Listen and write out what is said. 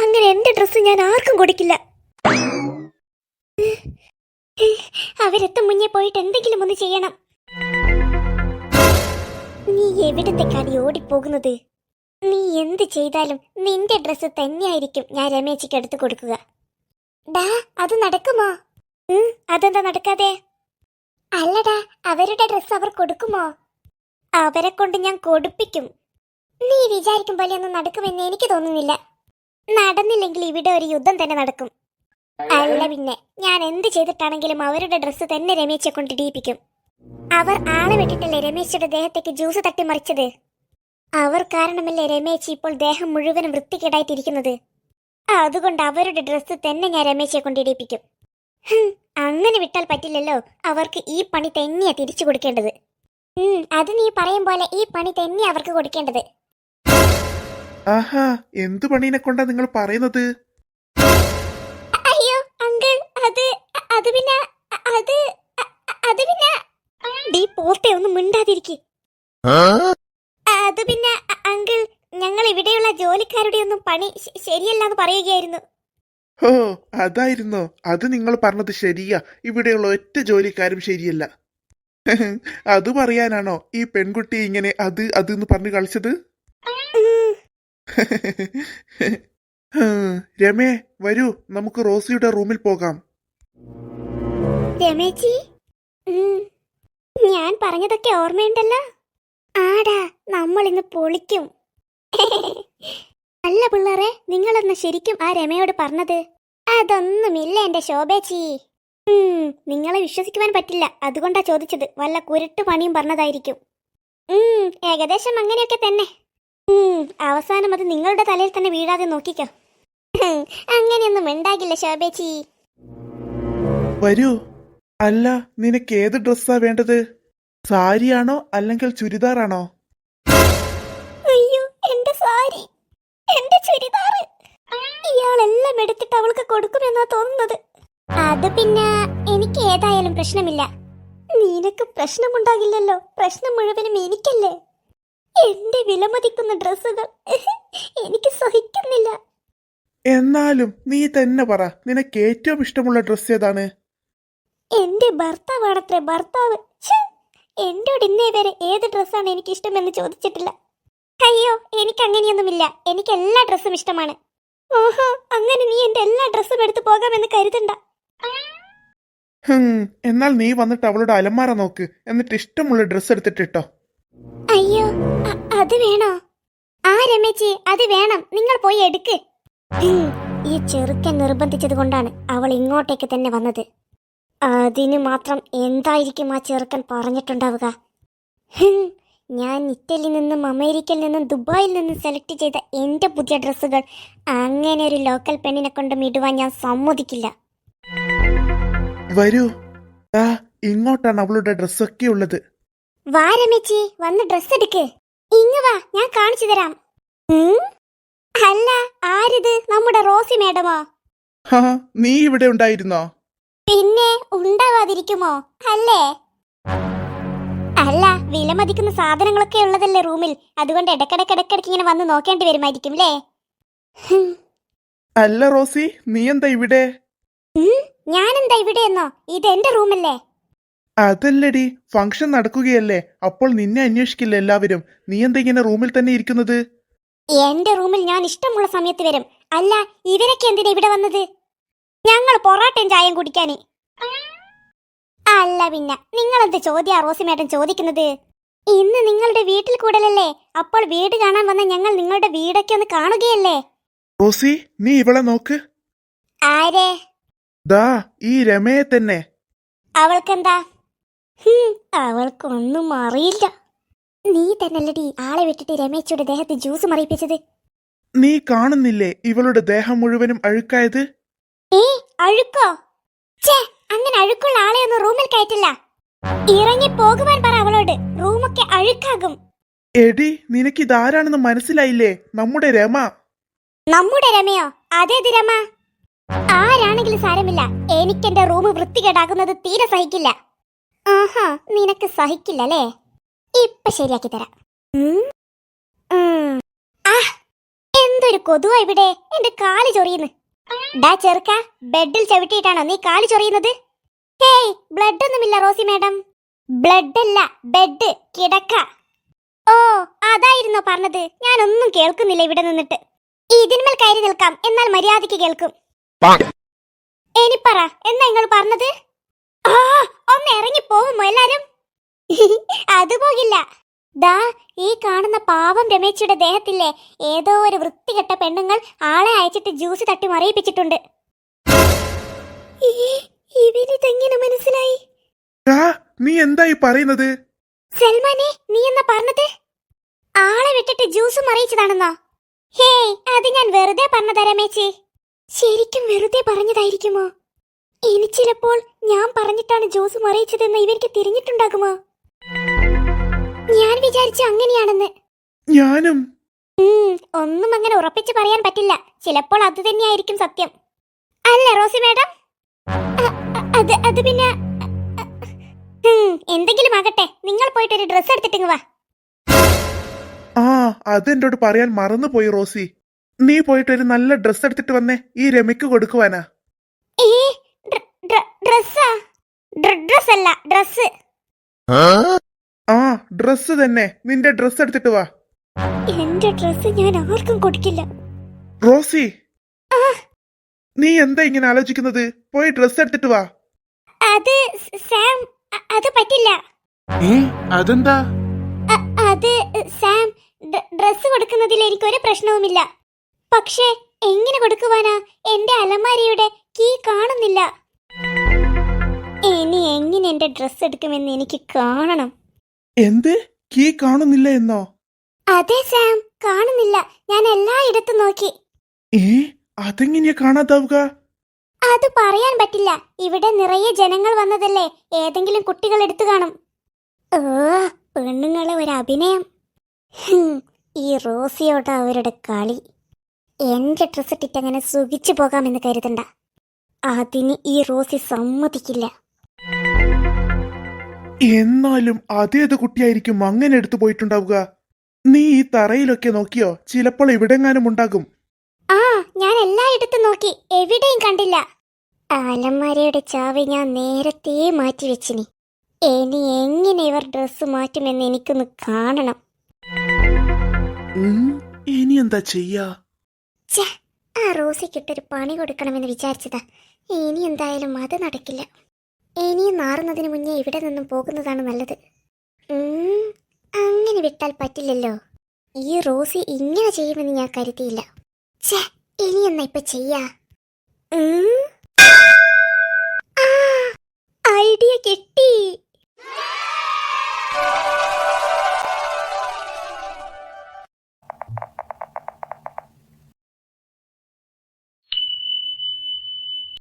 അങ്ങനെ എന്റെ ഡ്രസ് ഞാൻ ആർക്കും കൊടുക്കില്ല. അവരെത്തും മുന്നേ പോയിട്ട് എന്തെങ്കിലും ഒന്ന് ചെയ്യണം. നീ എവിടത്തേക്കാണ് ഓടിപ്പോകുന്നത്? നീ എന്ത് ചെയ്താലും നിന്റെ ഡ്രസ് തന്നെയായിരിക്കും ഞാൻ രമേശിക്ക് എടുത്തു കൊടുക്കുക. ഡാ അത് നടക്കുമോ? അതെന്താ നടക്കാതെ? അല്ലടാ അവരുടെ ഡ്രസ് അവർ കൊടുക്കുമോ? അവരെ കൊണ്ട് ഞാൻ കൊടുപ്പിക്കും. നീ വിചാരിക്കും പോലെ ഒന്നും നടക്കുമെന്ന് എനിക്ക് തോന്നുന്നില്ല. നടന്നില്ലെങ്കിൽ ഇവിടെ ഒരു യുദ്ധം തന്നെ നടക്കും. അല്ല പിന്നെ ഞാൻ എന്ത് ചെയ്തിട്ടാണെങ്കിലും അവരുടെ ഡ്രസ്സ് തന്നെ രമേശെ കൊണ്ട് ഇടിയിപ്പിക്കും. അവർ ആളെ വിട്ടിട്ടല്ലേ രമേശയുടെ ദേഹത്തേക്ക് ജ്യൂസ് തട്ടി തട്ടിമറിച്ചത് അവർ കാരണമല്ലേ രമേശ് ഇപ്പോൾ ദേഹം മുഴുവനും വൃത്തികേടായിട്ടിരിക്കുന്നത്? അതുകൊണ്ട് അവരുടെ ഡ്രസ്സ് തന്നെ ഞാൻ രമേശയെ കൊണ്ട് ഇടിയിപ്പിക്കും. അങ്ങനെ വിട്ടാൽ പറ്റില്ലല്ലോ. അവർക്ക് ഈ പണി തന്നെയാ തിരിച്ചു കൊടുക്കേണ്ടത്. അത് നീ പറയും പോലെ ഈ പണി തന്നെയാ അവർക്ക് കൊടുക്കേണ്ടത്. ആഹാ എന്തു പണീനെ കൊണ്ടാ നിങ്ങൾ പറയുന്നത്? അയ്യോ അങ്കിൾ അത് അത് പിന്നെ അത് അത് പിന്നെ ഡീ പോട്ടെ ഒന്ന് മിണ്ടാതിരിക്കെ. അത് പിന്നെ അങ്കിൾ ഞങ്ങൾ ഇവിടെയുള്ള ജോലിക്കാരുടെ ഒന്നും പണി ശരിയല്ലെന്ന് പറയുകയായിരുന്നു. ഓ അതായിരുന്നോ. അത് നിങ്ങൾ പറഞ്ഞത് ശരിയാ. ഇവിടെയുള്ള ഒറ്റ ജോലിക്കാരും ശരിയല്ല. അത് പറയാനാണോ ഈ പെൺകുട്ടി ഇങ്ങനെ അത് അത് എന്ന് പറഞ്ഞു കളിച്ചത്? രമേ വരൂ. നമുക്ക് റോസിയുടെ റൂമിൽ പോകാം. രമേച്ചി? ഞാൻ പറഞ്ഞതൊക്കെ ഓർമ്മയുണ്ടല്ലോ? ആടാ നമ്മൾ ഇന്ന് പൊളിക്കും. അല്ല പിള്ളേരെ നിങ്ങളെന്ന് ശരിക്കും ആ രമയോട് പറഞ്ഞത്. അതൊന്നുമില്ല എന്റെ ശോഭേച്ചി. നിങ്ങളെ വിശ്വസിക്കുവാൻ പറ്റില്ല. അതുകൊണ്ടാ ചോദിച്ചത്. വല്ല കുരുട്ട് പണിയും പറഞ്ഞതായിരിക്കും. ഏകദേശം അങ്ങനെയൊക്കെ തന്നെ. അവസാനം അത് നിങ്ങളുടെ തലയിൽ തന്നെ വീഴാതെ നോക്കിക്കോ. അങ്ങനെയൊന്നും ഉണ്ടാകില്ല ശോഭേച്ചി. വരൂ. അല്ല നിനക്ക് ഏത് ഡ്രസ്സാ വേണ്ടത്? സാരിയാണോ അല്ലെങ്കിൽ ചുരിദാറാണോ? അയ്യോ എന്റെ സാരി. എന്റെ ചുരിദാർ ഇയാളെല്ലാം എടുത്തിട്ട് അവൾക്ക് കൊടുക്കുമെന്നാ തോന്നുന്നത്. അത് പിന്നെ എനിക്ക് ഏതായാലും പ്രശ്നമില്ല. നിനക്ക് പ്രശ്നമുണ്ടാകില്ലല്ലോ. പ്രശ്നം മുഴുവനും എനിക്കല്ലേ. എന്റെ വിലമതിക്കുന്ന ഡ്രസ്സുകൾ എനിക്ക് സഹിക്കുന്നില്ല. എന്നാലും നീ തന്നെ പറ നിനക്ക് ഏറ്റവും ഇഷ്ടമുള്ള ഡ്രസ് ഏതാണ്? എന്റെ ഭർത്താവാണത്രേ ഭർത്താവ്. എന്നോട് ഇന്നേ വരെ ഏത് ഡ്രസ്സാണ് എനിക്ക് ഇഷ്ടമെന്ന് ചോദിച്ചിട്ടില്ല. അയ്യോ എനിക്ക് അങ്ങനെയൊന്നുമില്ല എനിക്ക് എല്ലാ ഡ്രസ്സും ഇഷ്ടമാണ്. ഓഹോ അങ്ങനെ നീ എന്റെ എല്ലാ ഡ്രസ്സും എടുത്തു പോകാമെന്ന് കരുതണ്ട. എന്നാൽ നീ വന്നിട്ട് അവളുടെ അലമാര നോക്ക്. എന്നിട്ട് ഇഷ്ടമുള്ള ഡ്രസ്സ് എടുത്തിട്ടിട്ടോ അത് വേണോ? ആ രമേച്ചി അത് വേണം. നിങ്ങൾ പോയി എടുക്ക്. ഈ ചെറുക്കൻ നിർബന്ധിച്ചത് കൊണ്ടാണ് അവൾ ഇങ്ങോട്ടേക്ക് തന്നെ വന്നത്. അതിന് മാത്രം എന്തായിരിക്കും ആ ചെറുക്കൻ പറഞ്ഞിട്ടുണ്ടാവുക? ഞാൻ ഇറ്റലിയിൽ നിന്നും അമേരിക്കയിൽ നിന്നും ദുബായിൽ നിന്നും സെലക്ട് ചെയ്ത എന്റെ പുതിയ ഡ്രസ്സുകൾ അങ്ങനെ ഒരു ലോക്കൽ പെണ്ണിനെ കൊണ്ട് ഇടുവാൻ ഞാൻ സമ്മതിക്കില്ല. വരൂ. ഇങ്ങോട്ടാണ് അവളുടെ ഡ്രസ്സൊക്കെ ഉള്ളത്. വാരമേച്ചി വന്ന് ഡ്രസ്സ് എടുക്ക്. ഇങ്ങ് വാ ഞാൻ കാണിച്ചു തരാം? അല്ല ആരിത്? നമ്മുടെ റോസി മേഡമോ? നീ ഇവിടെ ഉണ്ടായിരുന്നോ? പിന്നെ ഉണ്ടാവാതിരിക്കുമോ? അല്ലേ? അല്ല വിലമതിക്കുന്ന സാധനങ്ങളൊക്കെ ഉള്ളതല്ലേ റൂമിൽ. അതുകൊണ്ട് ഇടക്കിടക്ക് ഇടക്കിടക്ക് ഇങ്ങനെ വന്ന് നോക്കേണ്ടി വരുമായിരിക്കും അല്ലേ. അല്ല റോസി നീ എന്താ ഇവിടെ? ഞാൻ ഞാനെന്താ ഇവിടെ എന്നോ ഇത് എന്റെ റൂമല്ലേ? അതല്ലടി ഫംഗ്ഷൻ നടക്കുകയല്ലേ? അപ്പോൾ നിന്നെ അന്വേഷിക്കില്ല എല്ലാവരും. നീ എന്താ ഇങ്ങനെ റൂമിൽ തന്നെ ഇരിക്കുന്നത്? എന്റെ റൂമിൽ ഞാൻ ഇഷ്ടമുള്ള സമയത്ത് വരും. അല്ല ഇവരൊക്കെ എന്തിനാ ഇവിടെ വന്നത്? ഞങ്ങൾ പൊറാട്ടയും ചായയും കുടിക്കാന്. അല്ല പിന്നെ നിങ്ങളെന്ത് ചോദ്യാ റോസി മേഡം ചോദിക്കുന്നത്? ഇന്ന് നിങ്ങളുടെ വീട്ടിൽ കൂടലല്ലേ? അപ്പോൾ വീട് കാണാൻ വന്ന ഞങ്ങൾ നിങ്ങളുടെ വീടൊക്കെ ഒന്ന് കാണുകയല്ലേ? റോസി നീ ഇവളെ നോക്ക്. ആരെ? ദാ ഈ രമയെ തന്നെ. അവൾക്കെന്താ? അവൾക്കൊന്നും അറിയില്ല. നീ തന്നല്ലടി ആളെ വിട്ടിട്ട് രമേശയുടെ ദേഹത്ത് ജ്യൂസ് മറിയിപ്പിച്ചത്. നീ കാണുന്നില്ലേ ഇവളുടെ ദേഹം മുഴുവനും അഴുക്കായത്? ഏ അഴുക്കോ? ഛേ അങ്ങനെ അഴുക്കുള്ള ആളെ ഒന്നും റൂമിൽ കയറ്റില്ല. ഇറങ്ങി പോകുവാൻ പറ അവളോട്. റൂമൊക്കെ അഴുക്കാകും. എടി നിനക്ക് ഇതാരാണെന്ന് മനസ്സിലായില്ലേ? നമ്മുടെ രമ. നമ്മുടെ രമയോ? അതേത് രമ? ആരാണെങ്കിലും സാരമില്ല. എനിക്കെന്റെ റൂം വൃത്തികേടാക്കുന്നത് തീരെ സഹിക്കില്ല. ആഹാ നിനക്ക് സഹിക്കില്ലല്ലേ? ഇപ്പൊ ശരിയാക്കി തരാം. എന്തൊരു കൊതുവാ ഇവിടെ. എന്റെ കാൽ ചൊറിയുന്നു. ഡാ ചെറുക്ക ബെഡിൽ ചവിട്ടിയിട്ടാണോ നീ കാൽ ചൊറിയുന്നത്? ഹേയ് ബ്ലഡ് ഒന്നുമില്ല റോസി മാഡം. ബ്ലഡ് അല്ല ബെഡ് കിടക്ക. ഓ അതായിരുന്നോ പറഞ്ഞത്. ഞാനൊന്നും കേൾക്കുന്നില്ല ഇവിടെ നിന്നിട്ട്. ഇതിന്മേൽ കയറി നിൽക്കാം എന്നാൽ മര്യാദയ്ക്ക് കേൾക്കും. എനി പറ എന്നാ നിങ്ങൾ പറഞ്ഞത്? ഒന്ന് ഇറങ്ങി പോവുമോ എല്ലാരും? അത് പോകില്ല. ദാ ഈ കാണുന്ന പാവം രമേശിയുടെ ദേഹത്തില്ലേ ഏതോ ഒരു വൃത്തികെട്ട പെണ്ണുങ്ങൾ ആളെ അയച്ചിട്ട് ജ്യൂസ് തട്ടി മറിയിപ്പിച്ചിട്ടുണ്ട്. ഇവനിതെങ്ങനെ മനസ്സിലായി? നീ എന്തായി പറയുന്നത്? സൽമാനെ നീ എന്നാ പറഞ്ഞത്? ആളെ വിട്ടിട്ട് ജ്യൂസ് മറിയിച്ചതാണെന്നോ? ഹേയ് അത് ഞാൻ വെറുതെ പറഞ്ഞതാ രമേശി. ശരിക്കും വെറുതെ പറഞ്ഞതായിരിക്കുമോ? ഇനി ചിലപ്പോൾ ഞാൻ പറഞ്ഞിട്ടാണ് ജോസ് മറിയിച്ചതെന്ന് ഇവർക്ക് തിരിഞ്ഞിട്ടുണ്ടാകുമോ? ഞാൻ വിചാരിച്ചു അങ്ങനെയാണെന്ന്. ഞാനും. ഉം, ഒന്നും അങ്ങനെ ഉറപ്പിച്ചു പറയാൻ പറ്റില്ല. ചിലപ്പോൾ അത് തന്നെയായിരിക്കും സത്യം. അല്ല റോസി മാഡം. അ- അ- അത് അത് പിന്നെ അ- അ- ഉം, എന്തെങ്കിലും ആകട്ടെ. നിങ്ങൾ പോയിട്ട് ഒരു ഡ്രസ്സ് എടുത്തിട്ടിങ് വാ. ആ അതെന്നോട് പറയാൻ മറന്നുപോയി റോസി. നീ പോയിട്ട് ഒരു നല്ല ഡ്രസ് എടുത്തിട്ട് വന്നേ. ഈ രമയ്ക്ക് കൊടുക്കുവാനാ ഏ ഡ്ര- ഡ്ര- ഡ്രസ്സാ ഡ്ര- ഡ്രസ്സ് അല്ല ഡ്രസ് ആ? ഡ്രസ് തന്നെ. നിന്റെ ഡ്രസ് എടുത്തിട്ട് വാ. എന്റെ ഡ്രസ് ഞാൻ ആർക്കും കൊടുക്കില്ല. റോസി. നീ എന്താ ഇങ്ങനെ ആലോചിക്കുന്നത്? പോയി ഡ്രസ് എടുത്തിട്ട് വാ. അത് സാം അത് പറ്റില്ല. ഏ അതെന്താ? അത് സാം ഡ്രസ് കൊടുക്കുന്നതിൽ എനിക്ക് ഒരു പ്രശ്നവുമില്ല. പക്ഷേ എങ്ങനെ കൊടുക്കുവാനാ? എന്റെ അലമാരിയുടെ കീ കാണുന്നില്ല. എങ്ങനെ എന്റെ ഡ്രസ് എടുക്കുമെന്ന് എനിക്ക് കാണണം. എന്ത്? കീ കാണുന്നില്ല എന്നോ? അതെ സാം. കാണുന്നില്ല. ഞാൻ എല്ലായിടത്തും നോക്കി. ഏ? അതെങ്ങനെയാ കാണാതാവുക? അത് പറയാൻ പറ്റില്ല. ഇവിടെ നിറയെ ജനങ്ങൾ വന്നതല്ലേ. ഏതെങ്കിലും കുട്ടികൾ എടുത്തു കാണും. ഓ പെണ്ണുങ്ങളെ ഒരു അഭിനയം. ഹും, ഈ റോസിയോട് അവരുടെ കളി. എന്റെ ഡ്രസ് ഇട്ടിട്ട് അങ്ങനെ സുഖിച്ചു പോകാമെന്ന് കരുതണ്ട. അതിന് ഈ റോസി സമ്മതിക്കില്ല. എന്നാലും അതേത് കുട്ടിയായിരിക്കും അങ്ങനെ എടുത്തു പോയിട്ടുണ്ടാവുക? നീ ഈ തറയിലൊക്കെ നോക്കിയോ? ചിലപ്പോൾ ഇവിടെങ്ങാനും ഉണ്ടാകും. ആ ഞാൻ എല്ലായിടത്തും നോക്കി. എവിടെയും കണ്ടില്ല. അലമാരയുടെ ചാവി ഞാൻ നേരത്തെ മാറ്റി വെച്ചിനി. ഇനി എങ്ങനെ ഇവർ ഡ്രസ്സ് മാറ്റുമെന്ന് എനിക്കൊന്ന് കാണണം. ഇനി എന്താ ചെയ്യാ? ആ റോസിക്കിട്ടൊരു പണി കൊടുക്കണമെന്ന് വിചാരിച്ചതാ. ഇനി എന്തായാലും അത് നടക്കില്ല. ഇനിയും മാറുന്നതിന് മുന്നേ ഇവിടെ നിന്നും പോകുന്നതാണ് നല്ലത്. അങ്ങനെ വിട്ടാൽ പറ്റില്ലല്ലോ. ഈ റോസി ഇങ്ങനെ ചെയ്യുമെന്ന് ഞാൻ കരുതിയില്ല. ഛേ ഇനി എന്നാ ഇപ്പൊ ചെയ്യാ?